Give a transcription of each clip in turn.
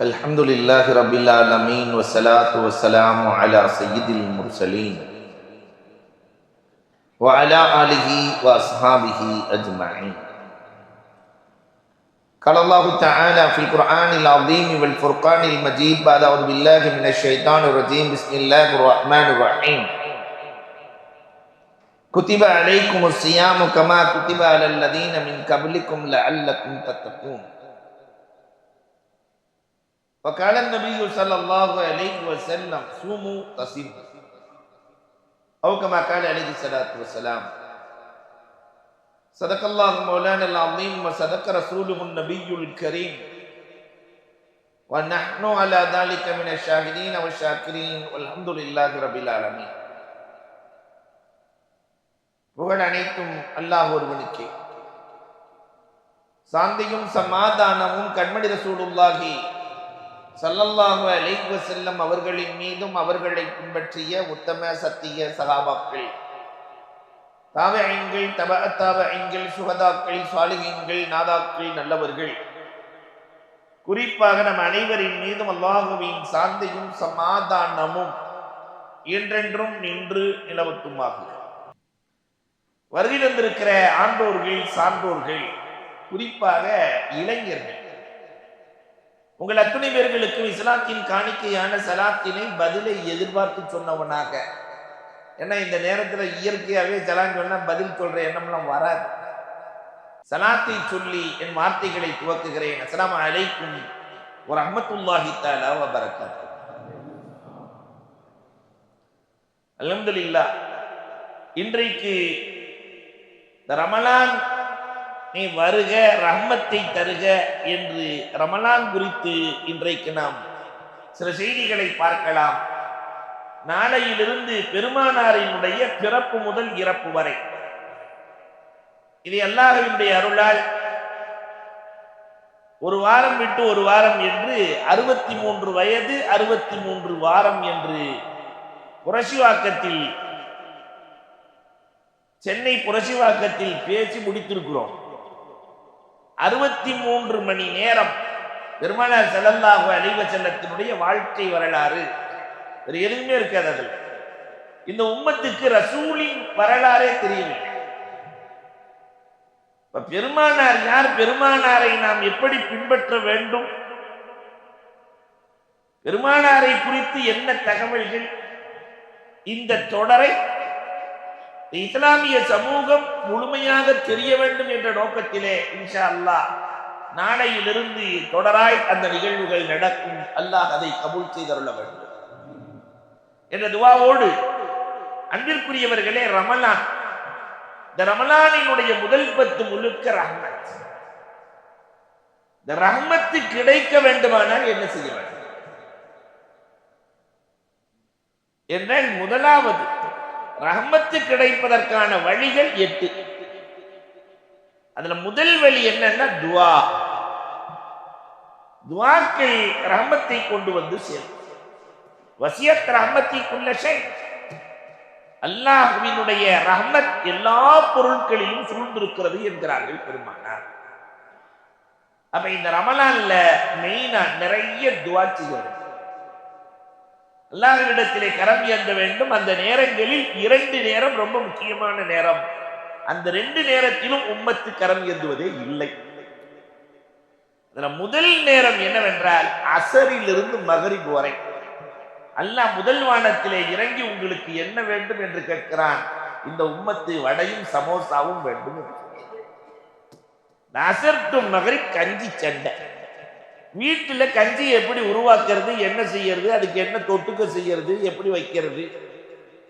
الحمد لله رب العالمين والصلاة والسلام على سيد المرسلين وعلى آله وأصحابه أجمعين قال الله تعالى في القرآن العظيم والفرقان المجيد بعد أعوذ بالله من الشيطان الرجيم بسم الله الرحمن الرحيم كتب عليكم الصيام كما كتب على الذين من قبلكم لعلكم تتقون وقال النبي صلى الله عليه وسلم صوموا تصيموا أو كما قال عليه الصلاة والسلام صدق الله مولانا العظيم وصدق رسوله النبي الكريم ونحن على ذلك من الشاهدين والشاكرين والحمد لله رب العالمين புகழ் அனைத்தும் அல்லாஹ் ஒருவனுக்கே சாந்தியும் சமாதானமும் கண்மணி ரசூலுல்லாஹி சல்லல்லாஹு அலைவ செல்லம் அவர்களின் மீதும் அவர்களை பின்பற்றிய உத்தம சத்திய சகாபாக்கள். தாவகங்கள் தப தாவகங்கள் சுகதாக்கள் சாலிகங்கள் நாதாக்கள் நல்லவர்கள். குறிப்பாக நம் அனைவரின் மீதும் அல்லாஹுவின் சாந்தியும் சமாதானமும் என்றென்றும் நின்று நிலவட்டுமாக. வருகை தந்திருக்கிற ஆண்டோர்கள் சான்றோர்கள் குறிப்பாக இளைஞர்கள். உங்கள் அத்துணை பேர்களுக்கும் இஸ்லாத்தின் காணிக்கையான சலாத்தினை பதிலை எதிர்பார்த்து சொன்னவனாக. ஏன்னா இந்த நேரத்தில் இயற்கையாகவே சலான் சொன்னால் பதில் சொல்கிற எண்ணம்லாம் வராது. சலாத்தை சொல்லி என் வார்த்தைகளை துவக்குகிறேன். அஸ்லாம் அலைக்கும் ஒரு அஹமத்துல்லாஹி தாலா வரகாத்து அலமதுல்லா இன்றைக்கு இந்த ரமலான் நீ வருக ரஹ்மத்தை தருக என்று ரமலான் குறித்து இன்றைக்கு நாம் சில செய்திகளை பார்க்கலாம். நாளையிலிருந்து பெருமானாரினுடைய பிறப்பு முதல் இறப்பு வரை. இது அல்லாஹினுடைய அருளால் ஒரு வாரம் விட்டு ஒரு வாரம் என்று அறுபத்தி மூன்று வயது அறுபத்தி மூன்று வாரம் என்று புரசிவாக்கத்தில் சென்னை புரசிவாக்கத்தில் பேசி முடித்திருக்கிறோம். அறுபத்தி மூன்று மணி நேரம் பெருமானார் செல்லல்லாஹு அலிவ செல்லத்தினுடைய வாழ்க்கை வரலாறு. வேறு எதுவுமே இருக்காது அதில். இந்த உம்மத்துக்கு ரசூலின் வரலாறே தெரியவில்லை இப்ப பெருமானார் யார்? பெருமானாரை நாம் எப்படி பின்பற்ற வேண்டும்? பெருமானாரை குறித்து என்ன தகவல்கள்? இந்த தொடரை இஸ்லாமிய சமூகம் முழுமையாக தெரிய வேண்டும் என்ற நோக்கத்திலே இன்ஷா அல்லாஹ் நாளையிலிருந்து தொடராய் அந்த நிகழ்வுகள் நடக்கும். அல்லாஹ் அதை கபூல் செய்தருள வேண்டும். என்ற துவாவோடு அன்பிற்குரியவர்களே ரமலான் இந்த ரமலானினுடைய முதல் பத்து முழுக்க ரஹ்மத். இந்த ரஹ்மத்து கிடைக்க வேண்டுமானால் என்ன செய்ய வேண்டும்? என்றால் முதலாவது ரஹமத்து கிடைப்பதற்கான வழிகள் எட்டு. அதுல முதல் வழி என்னன்னா துவா. துவாக்கள் ரஹமத்தை கொண்டு வந்து சேரும். வசியத் ரஹமத்தை அல்லாஹுவினுடைய ரஹமத் எல்லா பொருட்களிலும் சூழ்ந்திருக்கிறது என்கிறார்கள் பெருமானார். அப்ப இந்த ரமலான்ல மெயினா நிறைய துவா அல்லாஹ்விடத்திலே கரம் ஏந்த வேண்டும். அந்த நேரங்களில் இரண்டு நேரம் ரொம்ப முக்கியமான நேரம். அந்த ரெண்டு நேரத்திலும் உம்மத்து கரம் ஏந்துவதே இல்லை. அதுல முதல் நேரம் என்னவென்றால் அசரிலிருந்து மகரிப் வரை. அல்லாஹ் முதல் வானத்திலே இறங்கி உங்களுக்கு என்ன வேண்டும் என்று கேட்கிறான். இந்த உம்மத்து வடையும் சமோசாவும் வேண்டும் அசர்த்தும் மகரி கஞ்சி சண்டை. வீட்டில் கஞ்சி எப்படி உருவாக்குறது என்ன செய்யறது அதுக்கு என்ன தொட்டுக்க செய்யறது எப்படி வைக்கிறது?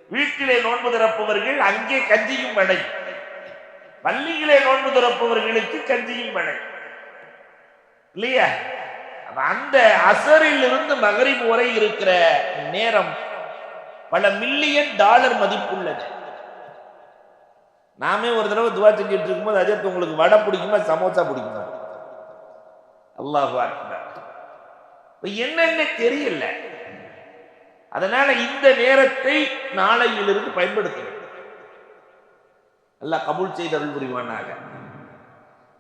வீட்டிலே நோன்பு திறப்பவர்கள் அங்கே கஞ்சியும் வடை. பள்ளியிலே நோன்பு திறப்பவர்களுக்கு கஞ்சியும் வடை. இல்லையா? அந்த அசரில் இருந்து மகரிப் வரை இருக்கிற நேரம் பல மில்லியன் டாலர் மதிப்புள்ளது. நாமே ஒரு தடவை துவா செஞ்சுட்டு இருக்கும்போது அஜித் உங்களுக்கு வடை பிடிக்குமா சமோசா பிடிக்குமா? அல்லாஹு என்னென்ன தெரியல. அதனால இந்த நேரத்தை நாளையிலிருந்து பயன்படுத்த நல்லா அல்லாஹ் கபூல் செய்த அருள் புரிவானாக.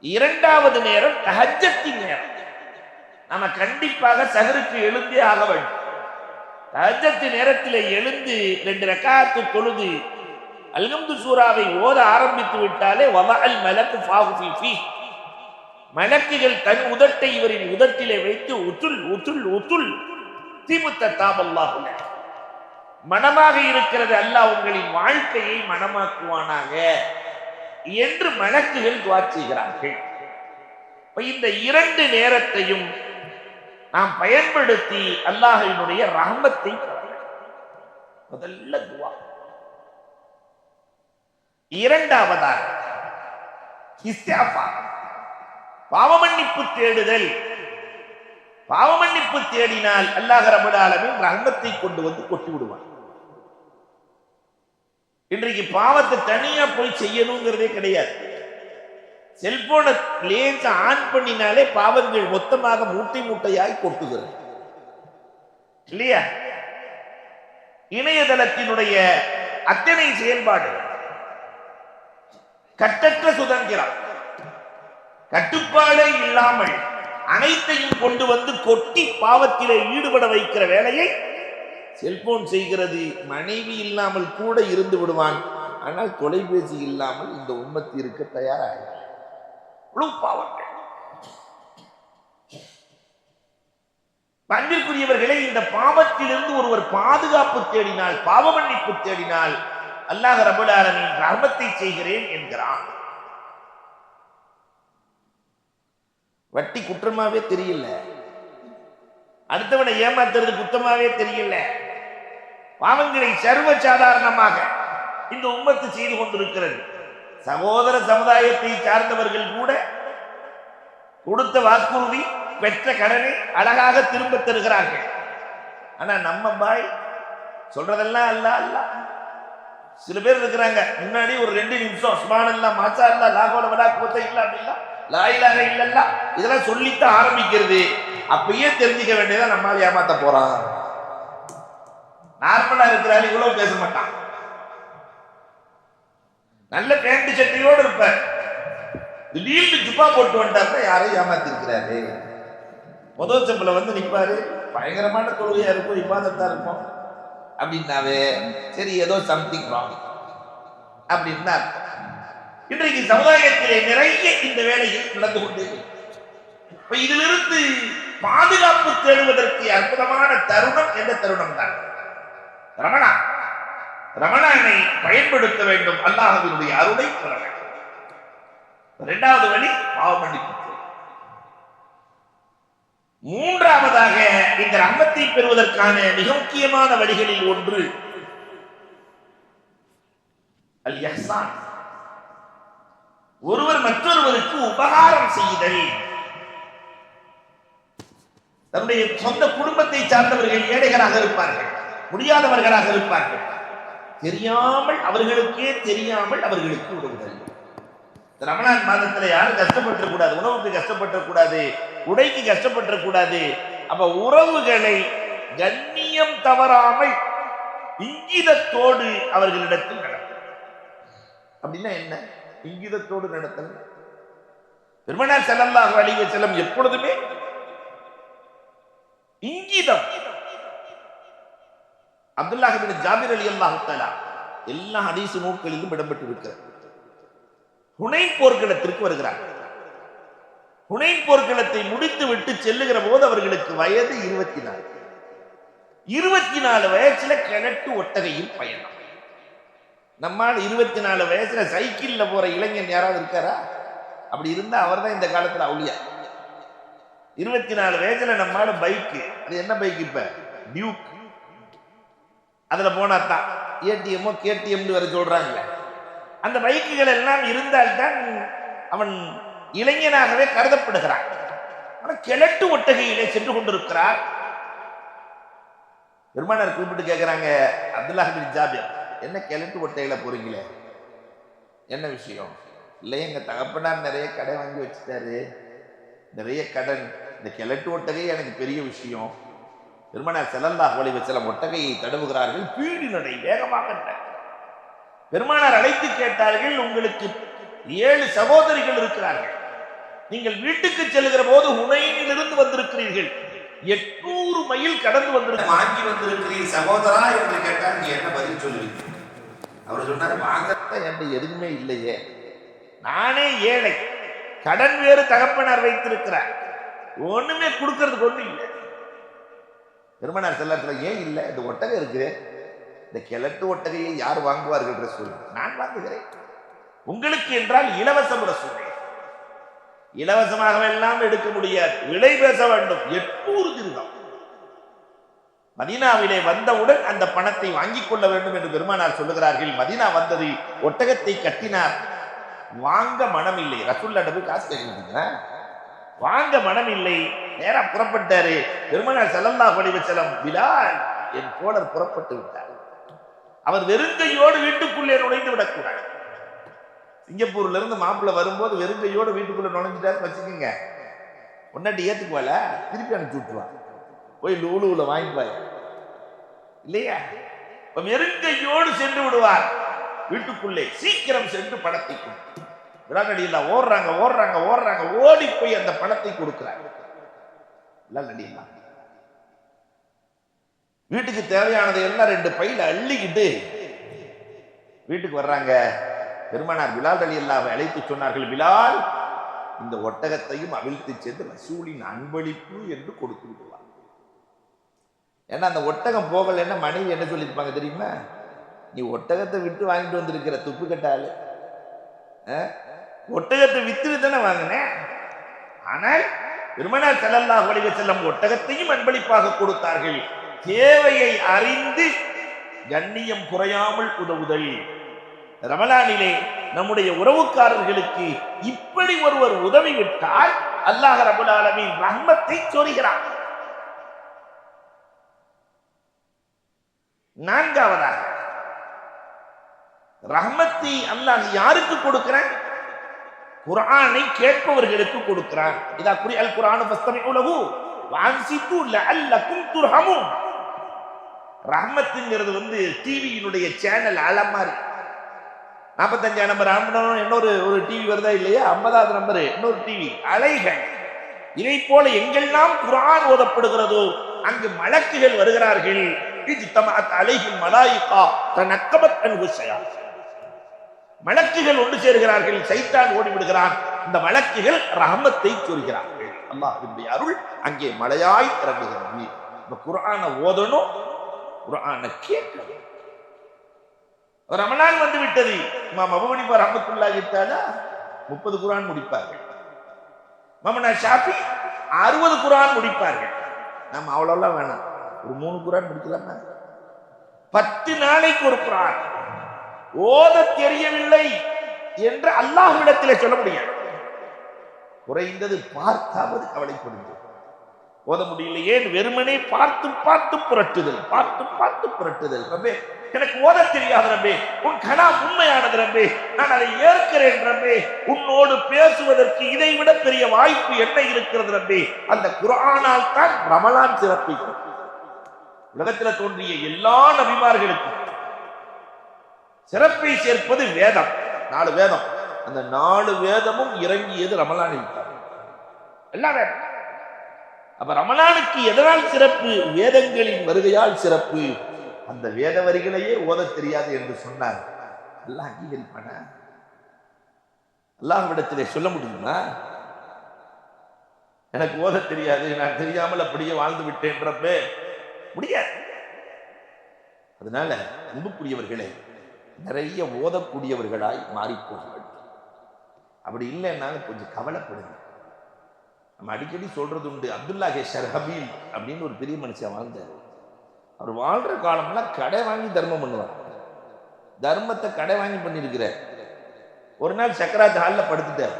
இரண்டாவது நேரம் தஹஜத்தின் நேரம். நாம கண்டிப்பாக சகருக்கு எழுந்தே ஆக வேண்டும். தஹஜத்து நேரத்தில் எழுந்து ரெண்டு ரக்காத்து தொழுது அல்கம்து சூறாவை ஓத ஆரம்பித்து விட்டாலே வமஅல் மலக்கு ஃபாஹு ஃபீ ஃபீ. மலக்குகள் தன் உதட்டை இவரின் உதட்டிலே வைத்து உத்துல் உத்துல் உத்துல் தீமுத்த தாபல்லாஹுல மனமாக இருக்கிறது அல்லாஹ் உங்களின் வாழ்க்கையை மனமாக்குவானாக என்று மலக்குகள் துவா செய்கிறார்கள். இந்த இரண்டு நேரத்தையும் நாம் பயன்படுத்தி அல்லாஹினுடைய ரஹமத்தை முதல்ல துவா. இரண்டாவதாக பாவமன்னிப்பு தேடுதல். பாவமன்னிப்பு தேடினால் அல்லாஹ் ரபுல் ரகத்தை கொண்டு வந்து கொட்டி விடுவான். இன்றைக்கு பாவத்தை தனியா போய் செய்யணுங்கிறதே கிடையாது. செல்போனை லேசா ஆன் பண்ணினாலே பாவங்கள் மொத்தமாக மூட்டை மூட்டையாய் கொட்டுகிறது. இல்லையா? இணையதளத்தினுடைய அத்தனை செயல்பாடு கட்டற்ற சுதந்திரம். கட்டுப்பாடே இல்லாமல் அனைத்தையும் கொண்டு வந்து கொட்டி பாவத்திலே ஈடுபட வைக்கிற வேலையை செல்போன் செய்கிறது. மனைவி இல்லாமல் கூட இருந்து விடுவான். ஆனால் தொலைபேசி இல்லாமல் இந்த உம்மத்தி இருக்க தயாராக பாவங்கள். அன்பிற்குரியவர்களே இந்த பாவத்திலிருந்து ஒருவர் பாதுகாப்பு தேடினால் பாவ மன்னிப்பு தேடினால் அல்லாஹ் ரபுல் ஆலமின் ரஹமத்தை செய்கிறேன் என்கிறான். வட்டி குற்றமாவே தெரியல. அடுத்தவனை ஏமாத்துறது குத்தமாவே தெரியல. பாவங்களை சர்வ சாதாரணமாக இந்த உம்மத்து செய்து கொண்டிருக்கிறது. சகோதர சமுதாயத்தை சார்ந்தவர்கள் கூட கொடுத்த வாக்குறுதி பெற்ற கடனை அழகாக திரும்ப தருகிறார்கள். ஆனா நம்ம பாய் சொல்றதெல்லாம் அல்ல அல்ல. சில பேர் இருக்கிறாங்க முன்னாடி ஒரு ரெண்டு நிமிஷம் சுமான இல்ல மாச்சா இல்ல லாகோல விடா கூத்த இல்ல அப்படின்னா லாயிலாக இல்லல்ல இதெல்லாம் சொல்லித்தான் ஆரம்பிக்கிறது. அப்பயே தெரிஞ்சுக்க வேண்டியதா நம்மால் ஏமாத்த போறான். நார்மலா இருக்கிறாரு இவ்வளவு பேச மாட்டான். நல்ல பேண்ட் சட்டையோடு இருப்ப திடீர்னு ஜுப்பா போட்டு வந்துட்டாருன்னா யாரையும் ஏமாத்திருக்கிறாரு. முதல் செம்பில் வந்து நிற்பாரு பயங்கரமான தொழுகையா இருக்கும் இப்பாதத்தா இருக்கும். அப்படின்னாவே சரி ஏதோ சம்திங் ராங் அப்படின்னு அர்த்தம். இன்றைக்கு சமுதாயத்திலே நிறைய இந்த வேலையில் நடந்து கொண்டிருக்கிறது இப்ப இதிலிருந்து பாதுகாப்பு தேடுவதற்கு அற்புதமான தருணம் எந்த தருணம் தான் ரமணா ரமணானை பயன்படுத்த வேண்டும். அல்லாஹ்வினுடைய அருளை பெற வேண்டும். இரண்டாவது வழி பாவமன்னிப்பு மூன்றாவதாக இந்த ரம்மத்தை பெறுவதற்கான மிக முக்கியமான வழிகளில் ஒன்று அல் இஹ்சான் ஒருவர் மற்றொருவருக்கு உபகாரம் செய்தல். தன்னுடைய சொந்த குடும்பத்தை சார்ந்தவர்கள் ஏழைகளாக இருப்பார்கள் முடியாதவர்களாக இருப்பார்கள். தெரியாமல் அவர்களுக்கே தெரியாமல் அவர்களுக்கு உதவுதல். இந்த ரமணான் மாதத்துல யாரும் கஷ்டப்பட்டுற உணவுக்கு கஷ்டப்பட்டுற உடைக்கு கஷ்டப்பட்டுற கூடாது அப்ப உறவுகளை கண்ணியம் தவறாமல் இங்கிதத்தோடு அவர்களிடத்தில் நடக்கும். அப்படின்னா என்ன? இங்கிதத்தோடு நடத்தல். பெருமனார் செல்லல்லாக அலைஹி செல்லம் எப்பொழுதுமே இங்கிதம். அப்துல்லாஹ் ஜாபிர் அலி அல்லாஹு எல்லா ஹதீஸ் நூல்களிலும் இடம்பெற்று இருக்கிறது துணை போர்க்களத்திற்கு வருகிறார். துணை போர்க்களத்தை முடித்து விட்டு செல்லுகிற போது அவர்களுக்கு வயது இருபத்தி நாலு. இருபத்தி நாலு வயசுல கிணட்டு ஒட்டகையில் பயணம். நம்மால் இருபத்தி நாலு வயசுல சைக்கிளில் போற இளைஞன் யாராவது இருக்காரா? அப்படி இருந்தா அவர் தான் இந்த காலத்துல அவுளியா. இருபத்தி நாலு வயசுல நம்மால பைக்கு அது என்ன பைக் இப்ப? டியூக் அதுல போனா தான். ஏடிஎம்மோ கேடிஎம்னு வர சொல்றாங்கல்ல அந்த பைக்குகள் எல்லாம் இருந்தால்தான் அவன் இளைஞனாகவே கருதப்படுகிறான். ஆனால் கிழட்டு ஒட்டகையிலே சென்று கொண்டிருக்கிறார் பெருமானார் கூப்பிட்டு கேட்கிறாங்க அப்துல்லாஹ் ஜாபியா என்ன கிழட்டு ஒட்டையில போறீங்களே? என்ன விஷயம்? இல்லை எங்க தகப்பனார் நிறைய கடை வாங்கி வச்சுட்டாரு. நிறைய கடன் இந்த கிழட்டு ஒட்டகை எனக்கு பெரிய விஷயம். பெருமானார் செலந்தா வழி வச்சலம் ஒட்டகையை தடவுகிறார்கள். பீடு நடை வேகமாக பெருமானார் அழைத்து கேட்டார்கள் உங்களுக்கு ஏழு சகோதரிகள் இருக்கிறார்கள். நீங்கள் வீட்டுக்கு செல்கிற போது ஹுனைனிலிருந்து வந்திருக்கிறீர்கள். எட்நூறு மைல் கடந்து வந்திருக்க வாங்கி வந்திருக்கிறீர் சகோதரா? என்று கேட்டால் நீங்க என்ன பதில் சொல்லுவீங்க? அவர் சொன்னார் வாங்க என் எதுவுமே இல்லையே. நானே ஏழை. கடன் வேறு தகப்பனார் வைத்திருக்கிறார். ஒண்ணுமே கொடுக்கறதுக்கு ஒண்ணு இல்லை. பெருமனார் செல்லத்துல ஏன் இல்லை? இந்த ஒட்டகை இருக்கு. இந்த கிழட்டு ஒட்டகையை யார் வாங்குவார்கள்? ரசூல் நான் வாங்குகிறேன். உங்களுக்கு என்றால் இலவசம் ரசூல் இலவசமாகவெல்லாம் எடுக்க முடியாது. விலை பேச வேண்டும். எட்நூறு திருகம். மதீனாவிலே வந்தவுடன் அந்த பணத்தை வாங்கிக் கொள்ள வேண்டும் என்று பெருமானார் சொல்லுகிறார்கள். மதீனா வந்தது ஒட்டகத்தை கட்டினார். வாங்க மனம் இல்லை ரசூல்லாட்ட காசு கேட்க வாங்க மனம் இல்லை நேரா புறப்பட்டாரு. பெருமானார் செல்லல்லா அலைஹி செல்லம் பிலால் என் தோழர் புறப்பட்டு விட்டார். அவர் வெறுங்கையோடு வீட்டுக்குள்ளே நுழைந்து விடக்கூடாது. சிங்கப்பூர்ல இருந்து மாப்பிள்ள வரும்போது வெறுங்கையோடு வீட்டுக்குள்ள நுழைஞ்சிட்டாரு வச்சுக்கோங்க. பொண்டாட்டி ஏத்துக்குவால திருப்பி அனுப்பிச்சு விட்டுருவான் போய் லூலுல வாங்கிப்பாய் இல்லையா? இப்ப சென்று விடுவார். வீட்டுக்குள்ளே சீக்கிரம் சென்று பணத்தை கொடு விராநடியில் ஓடுறாங்க ஓடுறாங்க ஓடுறாங்க ஓடி போய் அந்த பணத்தை கொடுக்கிறார். எல்லாம். வீட்டுக்கு தேவையானதை எல்லாம் ரெண்டு பையில அள்ளிக்கிட்டு வீட்டுக்கு வர்றாங்க. பெருமானார் பிலால் அலி அல்லாவை அழைத்து சொன்னார்கள் பிலால் இந்த ஒட்டகத்தையும் அவிழ்த்து சேர்ந்து ரசூலின் அன்பளிப்பு என்று கொடுத்து விடுவார். ஏன்னா அந்த ஒட்டகம் போகலைன்னா மனைவி என்ன சொல்லியிருப்பாங்க தெரியுமா? நீ ஒட்டகத்தை விட்டு வாங்கிட்டு வந்திருக்கிற துப்பு கட்டால் ஒட்டகத்தை வித்து தானே வாங்கினேன் ஆனால் பெருமனார் செல்லல்லா வடிவ செல்லம் ஒட்டகத்தையும் அன்பளிப்பாக கொடுத்தார்கள். தேவையை அறிந்து கண்ணியம் குறையாமல் உதவுதல். ரமலானிலே நம்முடைய உறவுக்காரர்களுக்கு இப்படி ஒருவர் உதவி விட்டால் அல்லாஹ் ரபுல் ஆலமின் ரஹ்மத்தை சொரிகிறார் நான்காவதாக ரஹமத்தை அல்லாஹ் யாருக்கு கொடுக்கிறான்? குரானை கேட்பவர்களுக்கு கொடுக்கிறான். இதா குறி அல் குர்ஆனு உலகு லஹு அல்லக்கும் லஅல்லக்கும் ரஹமத்துங்கிறது வந்து டிவியினுடைய சேனல் அல மாதிரி நம்பர் அனுப்பணும் இன்னொரு ஒரு டிவி வருதா இல்லையா? ஐம்பதாவது நம்பர். இன்னொரு டிவி. அலைகள். இதை போல எங்கெல்லாம் குரான் ஓதப்படுகிறதோ அங்கு மலக்குகள் வருகிறார்கள். தனக்கபத் மலக்குகள் ஒன்று சேர்கிறார்கள். சைத்தான் ஓடி விடுகிறான் இந்த மலக்குகள் ரஹமத்தை சொல்கிறார்கள் அல்லாஹ்வினுடைய அருள் அங்கே மழையாய் இறங்குகிறது. இந்த குரான ஓதணும் குரான கேட்கணும். ரமணான் வந்து விட்டது இமாம் அபு ரஹமத்துல்லா ரஹ்மத்துல்லாஹி முப்பது குரான் முடிப்பார்கள். மமனா ஷாஃபி அறுபது குரான் முடிப்பார்கள். நம்ம அவ்வளோலாம் வேணாம். ஒரு மூணு குரான் முடிக்கலாமா? பத்து நாளைக்கு ஒரு குரான். ஓத தெரியவில்லை என்று அல்லாஹ்விடத்தில் சொல்ல முடியாது. குறைந்தது பார்த்தாவது கவலைப்படுது ஓத முடியலையே வெறுமனே பார்த்து பார்த்து புரட்டுதல் பார்த்து பார்த்து புரட்டுதல். ரப்பே எனக்கு ஓத தெரியாது ரம்பே உன் கனா உண்மையானது ரம்பே நான் அதை ஏற்கிறேன் ரம்பே உன்னோடு பேசுவதற்கு இதை விட பெரிய வாய்ப்பு என்ன இருக்கிறது ரம்பே அந்த குரானால் தான் ரமலான் சிறப்பிக்கும் உலகத்தில் தோன்றிய எல்லா நபிமார்களுக்கும் சிறப்பை சேர்ப்பது வேதம். நாலு வேதம். அந்த நாலு வேதமும் இறங்கியது ரமலானில் தான். எல்லா வேதம். அப்ப ரமலானுக்கு எதனால் சிறப்பு? வேதங்களின் வருகையால் சிறப்பு. அந்த வேத வரிகளையே ஓதத் தெரியாது என்று சொன்னார். அல்லாஹ் அங்கீகரிப்பானா? அல்லாஹ்விடத்திலே சொல்ல முடியுமா? எனக்கு ஓத தெரியாது நான் தெரியாமல் அப்படியே வாழ்ந்து விட்டேன்றப்ப முடியாது. அதனால அன்புக்குரியவர்களே நிறைய ஓதக்கூடியவர்களாய் மாறிப்போக அப்படி இல்லைன்னாலும் கொஞ்சம் கவலைப்படுங்க. நம்ம அடிக்கடி சொல்றது உண்டு அப்துல்லா கே ஷர்ஹபீல் அப்படின்னு ஒரு பெரிய மனுஷன் வாழ்ந்தார். அவர் வாழ்ற காலம்லாம் கடை வாங்கி தர்மம் பண்ணுவார். தர்மத்தை கடை வாங்கி பண்ணியிருக்கிறார். ஒரு நாள் சக்கராஜ் ஹாலில் படுத்துட்டார்.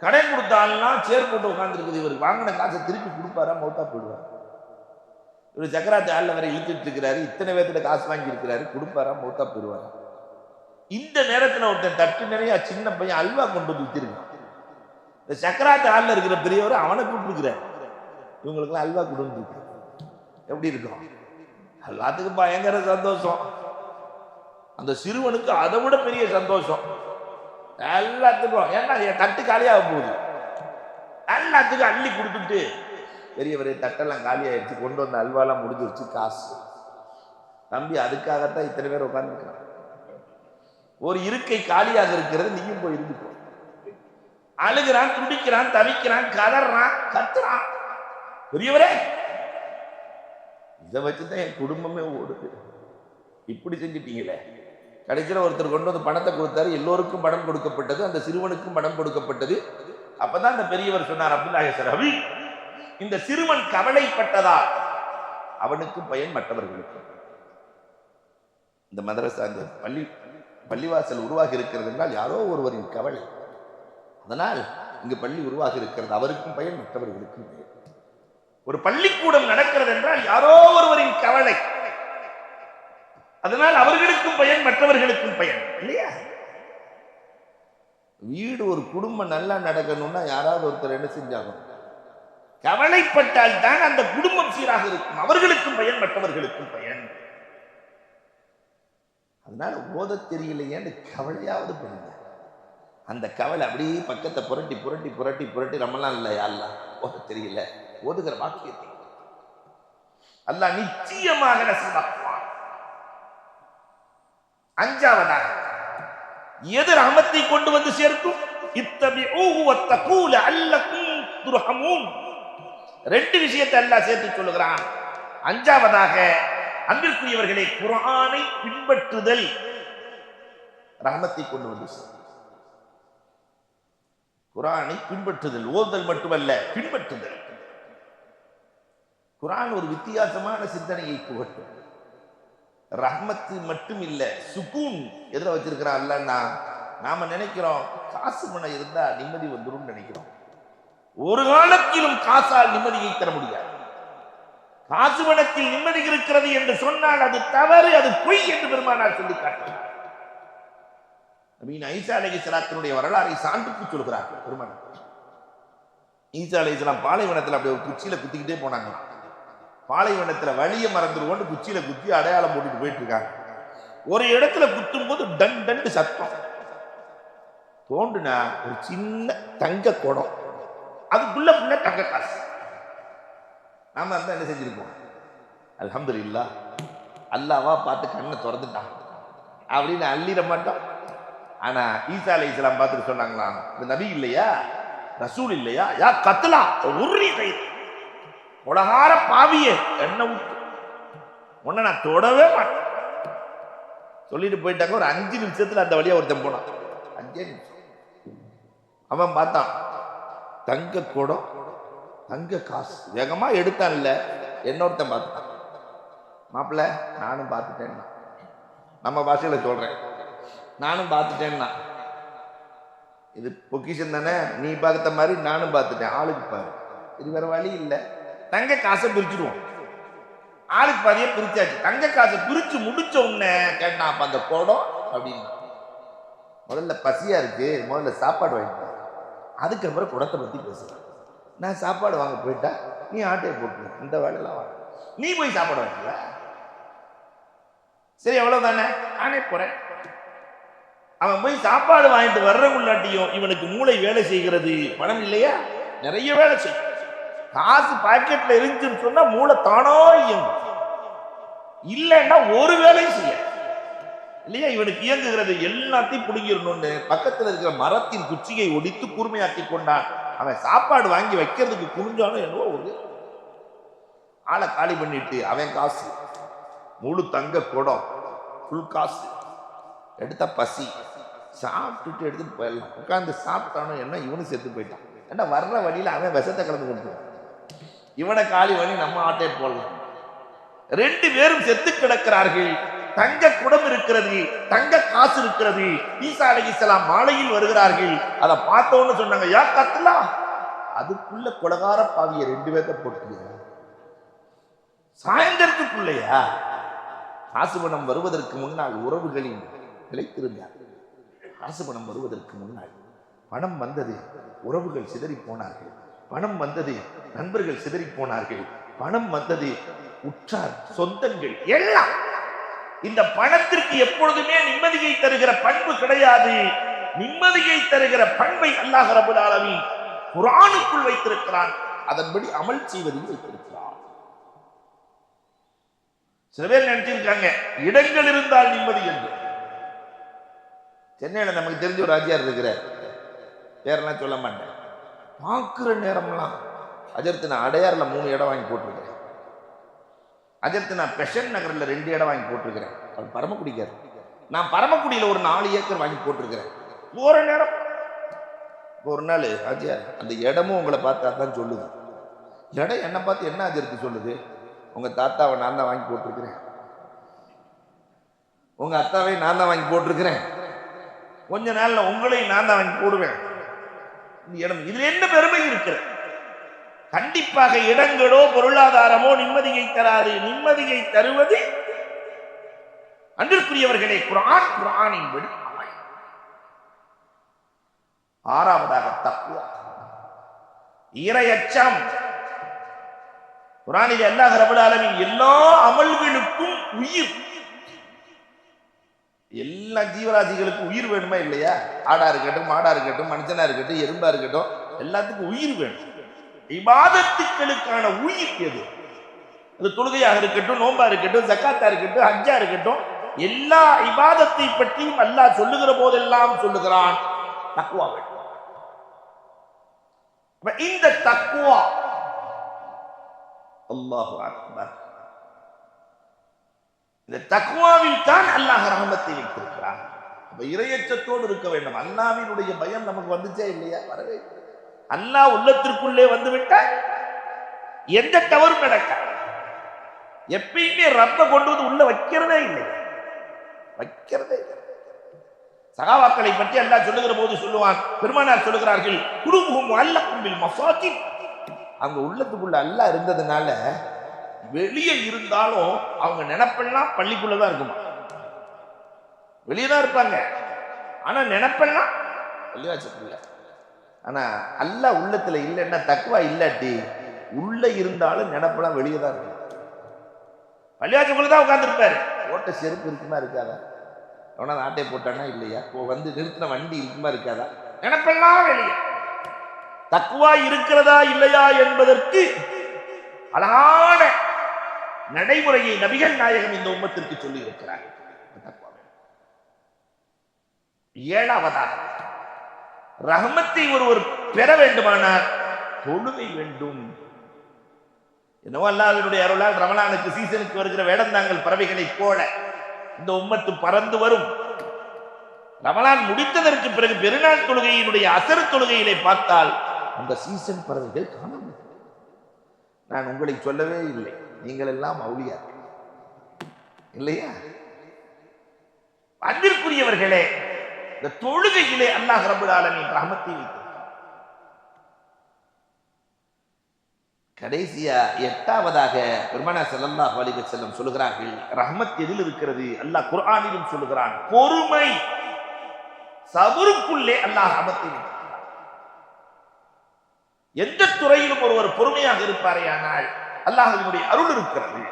கடன் கொடுத்த ஆள்லாம் சேர் போட்டு உட்காந்துருக்குது இவர் வாங்கின காசை திருப்பி கொடுப்பாரா? மௌத்தா போயிடுவார். இவர் சக்கராஜ் ஹாலில் வரை இழுத்துட்டு இருக்கிறாரு. இத்தனை பேர்த்துல காசு வாங்கி இருக்கிறாரு. கொடுப்பாரா? மௌத்தா போயிடுவார். இந்த நேரத்தில் ஒருத்தன் தட்டு நிறைய சின்ன பையன் அல்வா கொண்டு வந்து வித்திருக்கான். இந்த சக்கராத்து ஆளில் இருக்கிற பெரியவர் அவனை கூப்பிட்டுருக்கிறார். இவங்களுக்குலாம் அல்வா கொடுன்னு எப்படி இருக்கும்? எல்லாத்துக்கும் பயங்கர சந்தோஷம். அந்த சிறுவனுக்கு அதை விட பெரிய சந்தோஷம். எல்லாத்துக்கும் ஏன்னா என் தட்டு காலியாக போகுது. எல்லாத்துக்கும் அள்ளி கொடுத்துட்டு பெரியவரே தட்டெல்லாம் காலி ஆயிடுச்சு கொண்டு வந்த அல்வாலாம் முடிஞ்சிருச்சு காசு. தம்பி அதுக்காகத்தான் இத்தனை பேர் உட்காந்துருக்கான் ஒரு இருக்கை காலியாக இருக்கிறது நீயும் போய் இருந்துக்கோ. அழுகிறான் துடிக்கிறான் தவிக்கிறான் கதறான் கத்துறான். பெரியவரே இதை வச்சு தான் என் குடும்பமே ஓடுது. இப்படி செஞ்சிட்டீங்களே. கடைசியில் ஒருத்தர் கொண்டு வந்து பணத்தை கொடுத்தாரு. எல்லோருக்கும் பணம் கொடுக்கப்பட்டது. அந்த சிறுவனுக்கும் பணம் கொடுக்கப்பட்டது. அப்பதான் அந்த பெரியவர் சொன்னார் அப்துல்லாஹ் ரவி இந்த சிறுவன் கவலைப்பட்டதால் அவனுக்கும் பயன் மற்றவர்களுக்கு இந்த மதரசா அந்த பள்ளி பள்ளிவாசல் உருவாகி இருக்கிறது என்றால் யாரோ ஒருவரின் கவலை. அதனால் இங்கு பள்ளி உருவாகி இருக்கிறது. அவருக்கும் பயன் மற்றவர்களுக்கும் பயன் ஒரு பள்ளிக்கூடம் நடக்கிறது என்றால் யாரோ ஒருவரின் கவலை. அதனால் அவர்களுக்கும் பயன் மற்றவர்களுக்கும் பயன். இல்லையா? வீடு ஒரு குடும்பம் நல்லா நடக்கணும்னா யாராவது ஒருத்தர் என்ன செஞ்சாகும் கவலைப்பட்டால் தான் அந்த குடும்பம் சீராக இருக்கும். அவர்களுக்கும் பயன் மற்றவர்களுக்கும் பயன். அதனால ஓத தெரியலையேன்னு கவலையாவது பண்ணுங்க அந்த கவலை அப்படியே பக்கத்தை புரட்டி புரட்டி புரட்டி புரட்டி நம்மலாம் இல்லை யாரெல்லாம் ஓத தெரியல. ஓதுகிற வாக்கியத்தை அல்லாஹ் நிச்சயமாக நசீபாக்குவான் அஞ்சாவதாக எது ரஹமத்தை கொண்டு வந்து சேர்க்கும். இத்தபிஊஹு வத்தகூல அல்லக்கும் துர்ஹமூன். ரெண்டு விஷயத்தை அல்லாஹ் சேர்த்து சொல்லுகிறான். அஞ்சாவதாக அன்பிற்குரியவர்களை குரானை பின்பற்றுதல். ரஹமத்தை கொண்டு வந்து சேர்க்கும். குரானை பின்பற்றுதல் ஓதுதல் மட்டுமல்ல பின்பற்றுதல். குரான் ஒரு வித்தியாசமான சிந்தனையை புகட்டும் ரஹ்மத்து மட்டும் இல்லை சுகூன் எதில் வச்சிருக்கிறா அல்லன்னா நாம நினைக்கிறோம் காசு பணம் இருந்தா நிம்மதி வந்துடும் நினைக்கிறோம். ஒரு காலத்திலும் காசால் நிம்மதியை தர முடியாது. காசு பணத்தில் நிம்மதி இருக்கிறது என்று சொன்னால் அது தவறு அது பொய் என்று பெருமானால் சொல்லி காட்டுகிறார் நபீன் ஐசா அலி சலாத்தினுடைய வரலாறை சான்றுக்கு சொல்கிறார்கள் பெருமானார். ஈசா அலி இஸ்லாம் பாலைவனத்தில் அப்படியே ஒரு குச்சியில குத்திக்கிட்டே போனாங்க. பாலைவனத்தில் வழியை மறந்துடுவோன்னு குச்சியில் குத்தி அடையாளம் போட்டுட்டு போயிட்டு இருக்காங்க ஒரு இடத்துல குத்தும் போது டன் டன் சத்தம். தோண்டுனா ஒரு சின்ன தங்க குடம். அதுக்குள்ள புள்ள தங்க காசு. நாம இருந்தா என்ன செஞ்சுருக்கோம் அலமது இல்லா அல்லாவா பார்த்து கண்ணை திறந்துட்டான். அப்படின்னு அள்ளிட மாட்டோம் ஆனா ஈசா அலை இஸ்லாம் பார்த்துட்டு சொன்னாங்களாம் இந்த நபி இல்லையா? ரசூல் இல்லையா? யா கத்தலா உருளி கை உலகார பாவிய என்ன விட்டு. உன்னை நான் தொடவே மாட்டேன். சொல்லிட்டு போயிட்டாங்க ஒரு அஞ்சு நிமிஷத்துல அந்த வழியா ஒருத்தன் போனான். அஞ்சே நிமிஷம். அவன் பார்த்தான் தங்க குடம் தங்க காசு. வேகமா எடுத்தான்ல என்னொருத்தன் பார்த்தான். மாப்பிள்ள நானும் பார்த்துட்டேன்னா. நம்ம பாஷையில சொல்றேன் நானும் பார்த்துட்டேன்னா. இது பொக்கிஷன் தானே? நீ பார்த்த மாதிரி நானும் பார்த்துட்டேன். ஆளுக்கு பாரு. இது வேற வழி இல்லை. தங்க காசை பிரிச்சுடுவோம். ஆளுக்கு பாதியே பிரிச்சாச்சு. தங்க காசை பிரிச்சு முடிச்ச உடனே கேட்டான் அப்ப அந்த குடம் அப்படின்னு. முதல்ல பசியா இருக்கு. முதல்ல சாப்பாடு வாங்கிட்டு அதுக்கப்புறம் குடத்தை பத்தி பேசுறேன் நான் சாப்பாடு வாங்க போயிட்டா நீ ஆட்டையை போட்டு இந்த வேலையெல்லாம் வாங்க நீ போய் சாப்பாடு வாங்கல சரி எவ்வளவுதானே நானே போறேன். அவன் போய் சாப்பாடு வாங்கிட்டு வர்றவங்களாட்டியும் இவனுக்கு மூளை வேலை செய்கிறது. பணம் இல்லையா? நிறைய வேலை செய்யும். காசு பாக்கெட்ல இருந்துச்சுன்னு சொன்னா மூளை தானோ இயங்கும். இல்லைன்னா ஒரு வேலையும் செய்ய இல்லையா? இவனுக்கு இயங்குகிறது எல்லாத்தையும் பிடிங்கிடணும்னு பக்கத்துல இருக்கிற மரத்தின் குச்சியை ஒடித்து கூர்மையாக்கி கொண்டான். அவன் சாப்பாடு வாங்கி வைக்கிறதுக்கு குனிஞ்சாலும் என்னவோ ஒரு ஆளை காலி பண்ணிட்டு அவன் காசு. முழு தங்க குடம் ஃபுல் காசு. எடுத்தா பசி. சாப்பிட்டுட்டு எடுத்துட்டு போயிடலாம். உட்காந்து சாப்பிட்டானோ என்ன? இவனும் செத்து போயிட்டான். ஏன்னா வர்ற வழியில் அவன் விஷத்தை கலந்து கொடுத்துருவான் இவனை காலி பண்ணி நம்ம ஆட்டை போடலாம். ரெண்டு பேரும் செத்து கிடக்கிறார்கள். தங்க குடம் இருக்கிறது தங்க காசு இருக்கிறது. ஈசா அலைஹிஸ்ஸலாம் மாலையில் வருகிறார்கள். அதை பார்த்தோன்னு சொன்னாங்க யா கத்தலா அதுக்குள்ள கொலகார பாவிய ரெண்டு பேர்த்த போட்டு சாயந்தரத்துக்குள்ளையா? காசு பணம் வருவதற்கு முன்னால் உறவுகளின் நிலைத்திருந்தார். காசு பணம் வருவதற்கு முன்னால் பணம் வந்தது உறவுகள் சிதறி போனார்கள். பணம் வந்தது நண்பர்கள் சிதறி போனார்கள். பணம் வந்தது உற்றார் சொந்தங்கள் எல்லாம். இந்த பணத்திற்கு எப்பொழுதுமே நிம்மதியை தருகிற பண்பு கிடையாது. நிம்மதியை தருகிற பண்பை அல்லாஹ் ரபுல் ஆலமி குரானுக்குள் வைத்திருக்கிறான். அதன்படி அமல் செய்வதையும் வைத்திருக்கிறான். சில பேர் நினைச்சிருக்காங்க இடங்கள் இருந்தால் நிம்மதி என்று. சென்னையில நமக்கு தெரிஞ்ச ஒரு ஆஜியார் இருக்கிறார். பேரெல்லாம் சொல்ல மாட்டேன். பார்க்குற நேரம்லாம். அஜர்த்து நான் அடையாறில் மூணு இடம் வாங்கி போட்டிருக்கிறேன். அஜர்த்து நான் பெஷன் நகரில் ரெண்டு இடம் வாங்கி போட்டிருக்கிறேன். அவர் பரமக்குடிக்கார் நான் பரமக்குடியில் ஒரு நாலு ஏக்கர் வாங்கி போட்டிருக்கிறேன். போகிற நேரம். ஒரு நாள் ஆஜியார் அந்த இடமும் உங்களை பார்த்தா தான் சொல்லுது. இடம் என்னை பார்த்து என்ன அஜர்த்து சொல்லுது? உங்கள் தாத்தாவை நான் தான் வாங்கி போட்டிருக்கிறேன். உங்கள் அத்தாவை நான் தான் வாங்கி போட்டிருக்கிறேன். கொஞ்ச நாளில் உங்களையும் நான் தான் வாங்கி போடுவேன். இடம். இதுல என்ன பெருமை இருக்கிறது? கண்டிப்பாக இடங்களோ பொருளாதாரமோ நிம்மதியை தராது. நிம்மதியை தருவது அன்பிற்குரியவர்களே குரான் குரானின் படி ஆறாவதாக தக்குவா இரையச்சம். குரானில் அல்லாஹ் ரபுல் ஆலமின் எல்லா அமல்களுக்கும் உயிர். எல்லா ஜீவராசிகளுக்கும் உயிர் வேணுமா இல்லையா? ஆடா இருக்கட்டும் மாடா இருக்கட்டும் மனுஷனா இருக்கட்டும் எறும்பா இருக்கட்டும் எல்லாத்துக்கும் உயிர் வேணும். இபாதத்துக்களுக்கான உயிர் எது? அது தொழுகையாக இருக்கட்டும் நோம்பா இருக்கட்டும் ஜக்காத்தா இருக்கட்டும் ஹஜ்ஜா இருக்கட்டும் எல்லா இபாதத்தை பற்றியும் அல்லாஹ் சொல்லுகிற போதெல்லாம் சொல்லுகிறான். தக்குவா வேண்டும் இந்த தக்குவா அல்லாஹு அக்பர். இந்த தக்குவாவில் தான் அல்லாஹ் ரஹமத்தை வைத்திருக்கிறான். அப்ப இரையச்சத்தோடு இருக்க வேண்டும். அல்லாவினுடைய பயம் நமக்கு வந்துச்சா இல்லையா? வரவே அல்லாஹ் உள்ளத்திற்குள்ளே வந்து விட்டால் எந்த தவறும் நடக்காது. எப்பயுமே ரப்ப கொண்டு வந்து உள்ள வைக்கிறதே இல்லை. வைக்கிறதே இல்லை. சகாவாக்களை பற்றி அல்லாஹ் சொல்லுகிற போது சொல்லுவான் பெருமானார் சொல்லுகிறார்கள் குடும்பம் அல்ல கும்பில் மசாத்தின் அங்க உள்ளத்துக்குள்ள அல்லாஹ் இருந்ததுனால வெளியே இருந்தாலும் அவங்க நினைப்பெல்லாம் பள்ளிக்குள்ளதான் இருக்குமா? வெளியே தான் இருப்பாங்க. ஆனா நினைப்பெல்லாம் பள்ளிவாசத்துல ஆனா அல்ல உள்ளத்துல இல்லைன்னா தக்குவா இல்லாட்டி உள்ள இருந்தாலும் நினைப்பெல்லாம் வெளியே தான் இருக்கும் பள்ளிவாசக்குள்ள தான் உட்காந்துருப்பாரு ஓட்ட செருப்பு இருக்குமா இருக்காதா? எவனா ஆட்டை போட்டானா இல்லையா? இப்போ வந்து நிறுத்தின வண்டி இருக்குமா இருக்காதா? நினைப்பெல்லாம் வெளியே. தக்குவா இருக்கிறதா இல்லையா என்பதற்கு அழகான நடைமுறையை நபிகள் நாயகம் இந்த உம்மத்திற்கு சொல்லி இருக்கிறார் ஏழாவதாக ரஹமத்தை ஒருவர் பெற வேண்டுமானால் தொழுகை வேண்டும். என்னவோ அல்லாதனுடைய அருளால் ரமலானுக்கு சீசனுக்கு வருகிற வேடந்தாங்கல் பறவைகளைப் போல இந்த உம்மத்து பறந்து வரும். ரமலான் முடித்ததற்கு பிறகு பெருநாள் தொழுகையினுடைய அசர தொழுகையிலே பார்த்தால் அந்த சீசன் பறவைகள் காண நான் உங்களை சொல்லவே இல்லை. நீங்கள் எல்லாம் அவுளியா இல்லையா? அன்பிற்குரியவர்களே இந்த தொழுகையிலே அல்லாஹ் ரபுல் ஆலமின் ரஹமத்தை வைத்திருக்கிறார். கடைசியா எட்டாவதாக பெருமானா ஸல்லல்லாஹு அலைஹி வஸல்லம் சொல்லுகிறார்கள் ரஹமத் எதில் இருக்கிறது? அல்லாஹ் குர்ஆனிலும் சொல்லுகிறான் பொறுமை சபருக்குள்ளே அல்லாஹ் ரஹமத்தை எந்த துறையிலும் ஒருவர் பொறுமையாக இருப்பாரே ஆனால் அல்லாஹ்வினுடைய அருள் இருக்கிறது.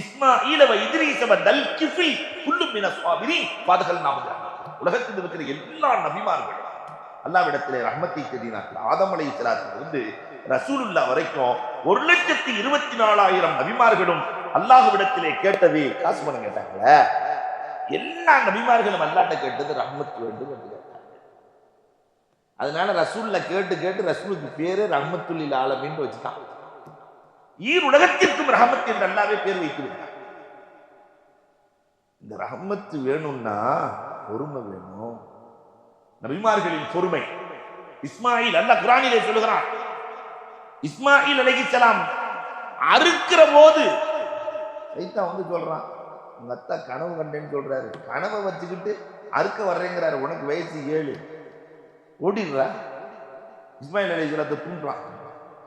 இஸ்மாயிலவ இத்ரீசவ இத்ரீஸ வ தல் கிஃபில் குல்லு மின ஸாபிரீன் பாதகல் நாம உலகத்தில் இருக்கிற எல்லா நபிமார்களும் அல்லாவிடத்திலே ரஹ்மத்தை தேடினார்கள். ஆதம் இருந்து ரசூலுல்லா வரைக்கும் ஒரு லட்சத்தி இருபத்தி நாலாயிரம் நபிமார்களும் அல்லாஹுவிடத்திலே கேட்டது காசு பணம் கேட்டாங்களே. எல்லா நபிமார்களும் அல்லாட்ட கேட்டது ரஹ்மத் வேண்டும் என்று கேட்டாங்க. அதனால ரசூல்ல கேட்டு கேட்டு ரசூலுக்கு பேரு ரஹ்மத்துல்லில் ஆலமின்னு வச்சுட்டான். ஈர் உலகத்திற்கும் ரஹமத் என்று அல்லாவே பேர் வைத்து விட்டார். இந்த ரஹமத்து வேணும்னா பொறுமை வேணும். நபிமார்களின் பொறுமை. இஸ்மாயில் அல்ல குரானிலே சொல்லுகிறான் இஸ்மாயில் அலைஹிஸ்ஸலாம் அறுக்கிற போது சைத்தான் வந்து சொல்றான் உங்க அத்தா கனவு கண்டேன்னு சொல்றாரு. கனவை வச்சுக்கிட்டு அறுக்க வர்றேங்கிறாரு. உனக்கு வயசு ஏழு. ஓடிடுறா. இஸ்மாயில் அலைஹிஸ்ஸலாத்தை தூண்டுறான்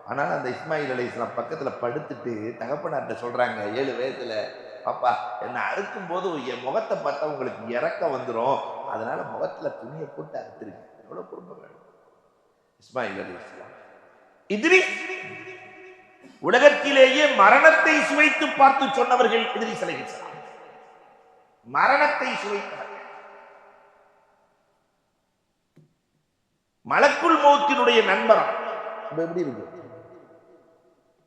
ஆனால் அந்த இஸ்மாயில் அலைஹிஸ்ஸலாம் பக்கத்தில் படுத்துட்டு தகப்பனார்கிட்ட சொல்கிறாங்க ஏழு வயசில் பாப்பா என்னை அறுக்கும் போது என் முகத்தை பார்த்தா உங்களுக்கு இறக்க வந்துடும் அதனால் முகத்தில் துணியை போட்டு அறுத்துருங்க. எவ்வளோ குடும்பம் வேணும் இஸ்மாயில் அலைஹிஸ்ஸலாம் இதிரி உலகத்திலேயே மரணத்தை சுவைத்து பார்த்து சொன்னவர்கள் எதிரி சிலை மரணத்தை சுவைத்தார். மலக்குள் மௌத்தினுடைய நண்பரம் எப்படி இருக்கு?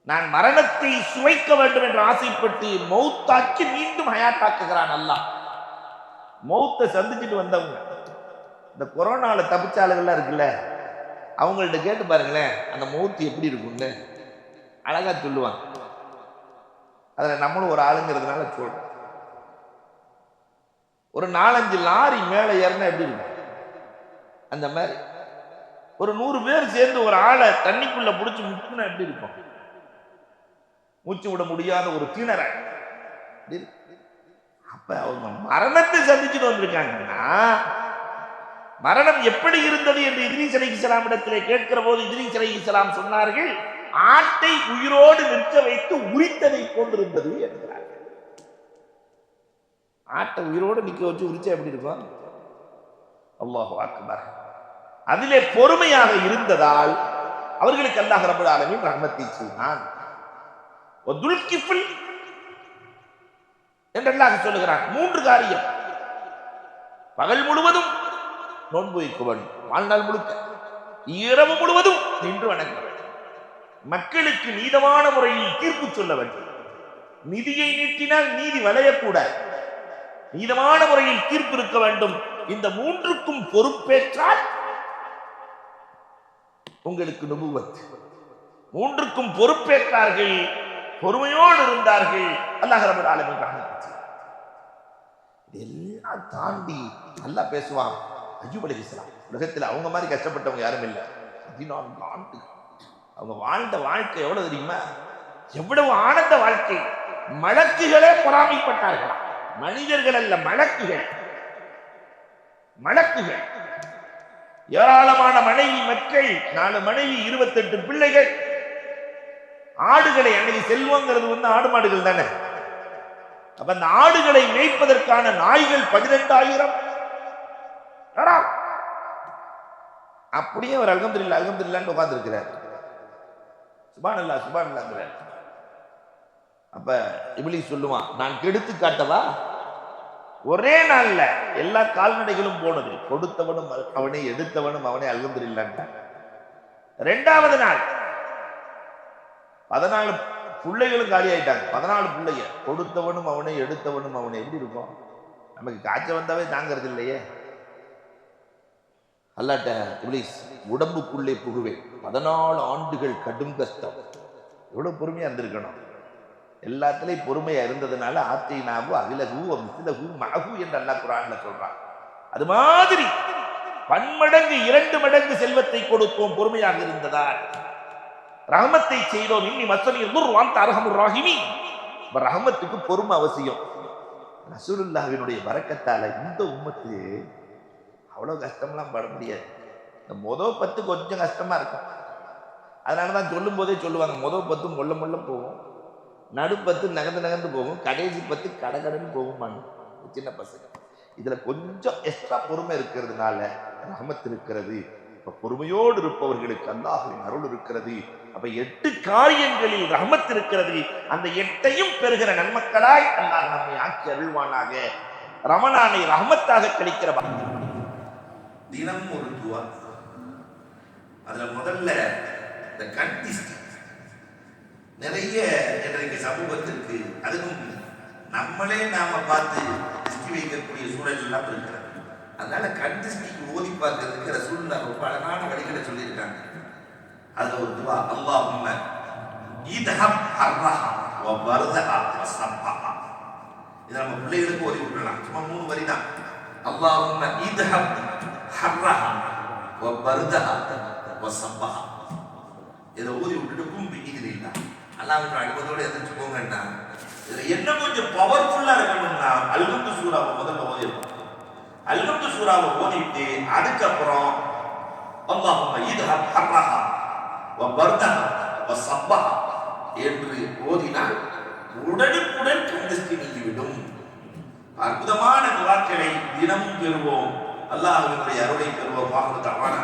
நான் மரணத்தை சுவைக்க வேண்டும் என்று ஆசைப்பட்டு மௌத்தாக்கி மீண்டும் ஹயாத்தாக்குகிறான் அல்லாஹ். மௌத்தை சந்திச்சுட்டு வந்தவங்க. இந்த கொரோனாவில் தப்பிச்ச ஆளுகள்லாம் இருக்குல்ல அவங்கள்ட்ட கேட்டு பாருங்களேன் அந்த மௌத்து எப்படி இருக்கும்னு. அழகாக சொல்லுவாங்க. அதில் நம்மளும் ஒரு ஆளுங்கிறதுனால சொல்றோம். ஒரு நாலஞ்சு லாரி மேலே ஏறினா எப்படி இருக்கும்? அந்த மாதிரி. ஒரு நூறு பேர் சேர்ந்து ஒரு ஆளை தண்ணிக்குள்ளே பிடிச்சி முட்டுனா எப்படி இருக்கும்? மூச்சு விட முடியாத ஒரு திணற அப்ப அவங்க மரணத்தை சந்திச்சுட்டு வந்திருக்காங்கன்னா மரணம் எப்படி இருந்தது என்று இத்ரீஸ் அலை இஸ்லாமிடத்திலே கேட்கிற போது இத்ரீஸ் அலை இஸ்லாம் சொன்னார்கள் ஆட்டை உயிரோடு நிற்க வைத்து உரித்ததை போன்றிருந்தது என்கிறார்கள். ஆட்டை உயிரோடு நிற்க வச்சு உரிச்சா எப்படி இருக்கும்? அல்லாஹ் அக்பர். அதிலே பொறுமையாக இருந்ததால் அவர்களுக்கு அல்லாஹ் ரபுல் ஆலமின் ரஹ்மத்தை செய்தான். என்றெல்லாம் சொல்லுகிறான் மூன்று காரியம். பகல் முழுவதும் நோன்பு வைக்க வேண்டும் வாழ்நாள் முழுக்க. இரவு முழுவதும் நின்று வணங்க வேண்டும் மக்களுக்கு நீதமான முறையில் தீர்ப்பு சொல்ல வேண்டும் நிதியை நீட்டினால் நீதி வளையக்கூடாது. நீதமான முறையில் தீர்ப்பு இருக்க வேண்டும். இந்த மூன்றுக்கும் பொறுப்பேற்றால் உங்களுக்கு நுபுவத். மூன்றுக்கும் பொறுப்பேற்றார்கள் பொறுமையோடு இருந்தார்கள். அல்லாஹ் ரபுல் ஆலமீன் ரஹ்மத் இதெல்லாம் தாண்டி நல்லா பேசுவான். அஜூப் அலி இஸ்லாம். உலகத்தில் அவங்க மாதிரி கஷ்டப்பட்டவங்க யாரும் இல்லை. பதினான்கு ஆண்டு அவங்க வாழ்ந்த வாழ்க்கை எவ்வளவு தெரியுமா? எவ்வளவு ஆனந்த வாழ்க்கை. மலக்குகளே பொறாமைப்பட்டார்கள்? மனிதர்கள் அல்ல மலக்குகள். மலக்குகள். ஏராளமான மனைவி மக்கள் நாலு மனைவி இருபத்தெட்டு பிள்ளைகள். ஆடுகளை அன்னைக்கு செல்வங்கிறது வந்து ஆடு மாடுகள் தானே? அப்ப அந்த ஆடுகளை மேய்ப்பதற்கான நாய்கள் பதினெட்டாயிரம். அப்படியே அவர் அல்ஹம்துலில்லாஹ் உட்கார்ந்துருக்கிறார். சுபான் இருக்கிறார் சுபான் சுபானல்லாங்கிறார் அப்ப இப்லீஸ் சொல்லுவான் நான் கெடுத்து காட்டவா? ஒரே நாள்ல எல்லா கால்நடைகளும் போனது. கொடுத்தவனும் அவனை எடுத்தவனும் அவனை அல்ஹம்துலில்லாஹ் ரெண்டாவது நாள் பதினாலு பிள்ளைகளும் காலி ஆயிட்டாங்க பதினாலு பிள்ளைங்க கொடுத்தவனும் அவனை எடுத்தவனும் அவனை எப்படி இருக்கும்? நமக்கு காய்ச்சல் வந்தாவே தாங்கிறது இல்லையே. அல்லாட்ட இப்ளீஸ் உடம்புக்குள்ளே புகுவேன் பதினாலு ஆண்டுகள் கடும் கஷ்டம். எவ்வளவு பொறுமையா இருந்திருக்கணும். எல்லாத்துலயும் பொறுமையா இருந்ததுனால ஆத்தினாவு அகிலகு மிசிலகு மகு என்று அல்லா குரான்ல சொல்றான். அது மாதிரி பன்மடங்கு இரண்டு மடங்கு செல்வத்தை கொடுப்போம் பொறுமையாக இருந்ததால். ரஹமத்தை செய்தோம். இன்னி மசனில் முர்வான் தரகமுர் ராஹிமி. ரஹமத்துக்கு பொறுமை அவசியம். ரசூலுல்லாவினுடைய வரக்கத்தால இந்த உம்மத்து அவ்வளவு கஷ்டம்லாம் பட முடியாது. இந்த மொதல் பத்து கொஞ்சம் கஷ்டமா இருக்கும். அதனால தான் சொல்லும் போதே சொல்லுவாங்க முதல் பத்து மொல்ல மொல்ல போகும். நடுப்பத்து நகர்ந்து நகர்ந்து போகும். கடைசி பத்து கடகடன்னு போகுமாங்க சின்ன பசங்க. இதுல கொஞ்சம் எக்ஸ்ட்ரா பொறுமை இருக்கிறதுனால ரஹமத் இருக்கிறது. இப்ப பொறுமையோடு இருப்பவர்களுக்கு அல்லாஹுவின் அருள் இருக்கிறது. அப்ப எட்டு காரியங்களில் ரஹமத் இருக்கிறது அந்த எட்டையும் பெறுகிற நன்மக்களாய் அல்லாஹ் நம்மை ஆக்கி அருள்வானாக. ரமணானை ரஹமத்தாக கழிக்கிற பாக்கியம். தினம் ஒரு துவா. அதுல முதல்ல இந்த கண்டிஸ்ட் நிறைய இன்றைக்கு சமூகத்திற்கு அதுவும் நம்மளே நாம பார்த்து திருஷ்டி வைக்கக்கூடிய சூழல் எல்லாம் இருக்கிறது. அதனால கண் திருஷ்டிக்கு ஓதி பார்க்கறதுக்கு ரசூல்லா ரொம்ப அழகான வழிகளை சொல்லியிருக்காங்க. அது ஒரு துவா அல்லாஹும்ம இதஹப் அர்ரஹா வ வர்தஹா வ சப்பஹா இதை நம்ம பிள்ளைகளுக்கு ஓதி விட்டுலாம் சும்மா மூணு வரி தான் அல்லாஹும்ம இதஹப் ஹர்ரஹா வ வர்தஹா வ சப்பஹா இதை ஊதி விட்டுட்டு கும்பி இது இல்லை அல்லாஹ் அனுமதியோட எதிர்த்து போங்கண்ணா என்ன கொஞ்சம் பவர்ஃபுல்லாக இருக்கணும்னா அல்கம்து சூறாவை முதல்ல ஓதிடும் அல்கம்து சூறாவை ஓதிட்டு அதுக்கப்புறம் அல்லாஹ் ஈதஹா ஹர்ரஹா வ என்று ஓதினால் உடனுக்குடன் கண்டிஸ்டி நீங்கிவிடும் அற்புதமான துவாக்களை தினமும் பெறுவோம். அல்லாஹ்வினுடைய அருளை பெறுவோம் வாக்கு தவான